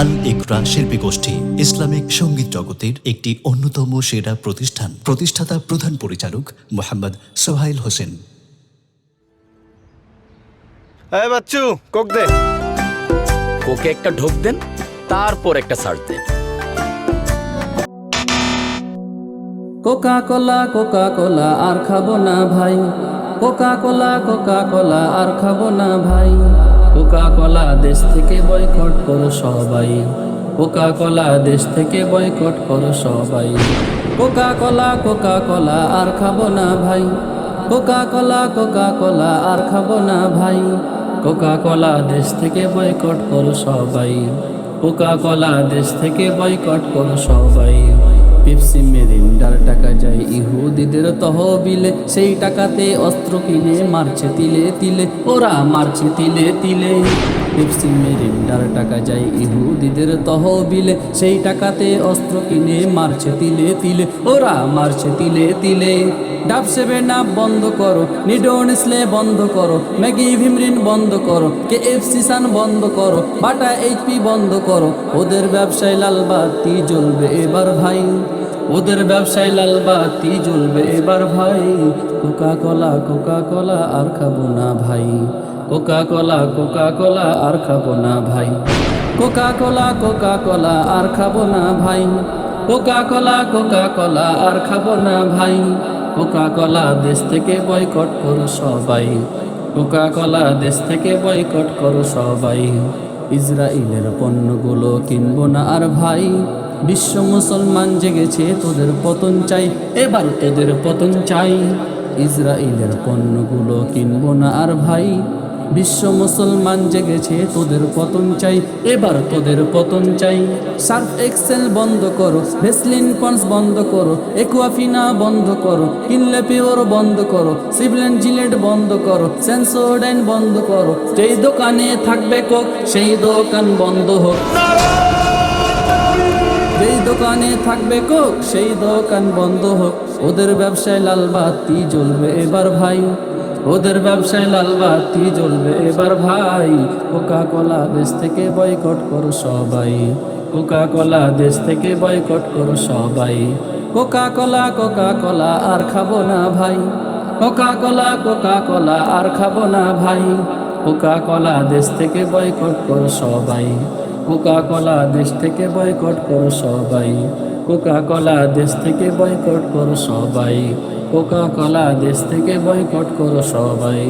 আল ইকরা শিল্পী গোষ্ঠী ইসলামিক সংগীত জগতের একটি অন্যতম সেরা প্রতিষ্ঠান। প্রতিষ্ঠাতা প্রধান পরিচালক মোহাম্মদ সোহাইল হোসেন। এই বাচ্চু কোক দে। ওকে একটা ঢোক দেন তারপর একটা সার্চ দেন। কোকা কোলা কোকা কোলা আর খাব না ভাই। কোকা কোলা কোকা কোলা আর খাব না ভাই। কোকা কোলা দেশ থেকে বয়কট করো সবাই। কোকা কোলা দেশ থেকে বয়কট করো সবাই। কোকা কোলা কোকা কোলা আর খাব না ভাই। কোকা কোলা কোকা কোলা আর খাব না ভাই। কোকা কোলা দেশ থেকে বয়কট করো সবাই। কোকা কোলা দেশ থেকে বয়কট করো সবাই। পেপসি মেরিন্ডার টাকা যায় ইহুদিদের তহবিলে, সেই টাকাতে অস্ত্র কিনে মারছে তিলে তিলে, ওরা মারছে তিলে তিলে। পেপসি মেরিন্ডার টাকা যায় ইহুদিদের তহবিলে। সেই টাকাতে অস্ত্র কিনে মারছে তিলে তিলে, ওরা মারছে তিলে তিলে। ডাব সেভেন আপ বন্ধ করো, নিডন স্লে বন্ধ করো, ম্যাগি ভিমরিন বন্ধ করো, কে এফ সান বন্ধ করো, বাটা এইচপি বন্ধ করো। ওদের ব্যবসায় লাল বাতি জ্বলবে এবার ভাই। ওদের ব্যবসায় লাল বাতি জ্বলবে এবার ভাই। কোকা কলা কোকা কলা আর খাব না ভাই। কোকা কলা কোকা কলা আর খাব না ভাই। কোকা কলা কোকা কলা আর খাব না ভাই। কোকা কলা কোকা কলা আর খাব না ভাই। কোকা কলা দেশ থেকে বয়কট করো সবাই। কোকা কলা দেশ থেকে বয়কট করো সবাই। ইসরায়েলের পণ্যগুলো কিনবো না আর ভাই। বিশ্ব মুসলমান জেগেছে, তোদের পতন চাই। এবার তোদের পতন চাই। ইসরায়েলের পণ্যগুলো কিনবো না আর ভাই। বিশ্ব মুসলমান জেগেছে, তোদের পতন চাই, এবার তোদের পতন চাই। সার্ফ এক্সেল বন্ধ করো, ভেসলিন পন্স বন্ধ করো, একুয়াফিনা বন্ধ করো কিনলে পিওর বন্ধ করো, সিভলেন জিলেট বন্ধ করো সেন্সোডাইন বন্ধ করো। যেই দোকানে থাকবে কোক, সেই দোকান বন্ধ হোক। যেই দোকানে থাকবে কোক, সেই দোকান বন্ধ হোক। ওদের ব্যবসায় লাল বাতি জ্বলবে এবার ভাই। ওদের ব্যবসায় লাল বাতি জ্বলবে। এবার ভাই কোকা কোলা দেশ থেকে বয়কট করো সবাই। কোকা কোলা দেশ থেকে বয়কট করো সবাই। কোকা কোলা কোকা কোলা আর খাব না ভাই। কোকা কোলা কোকা কোলা আর খাব না ভাই। কোকা কোলা দেশ থেকে বয়কট করো সবাই। কোকা কোলা দেশ থেকে বয়কট করো সবাই। কোকা কোলা দেশ থেকে বয়কট করো সবাই। কোকা কলা দেশ থেকে বয়কট করো সবাই।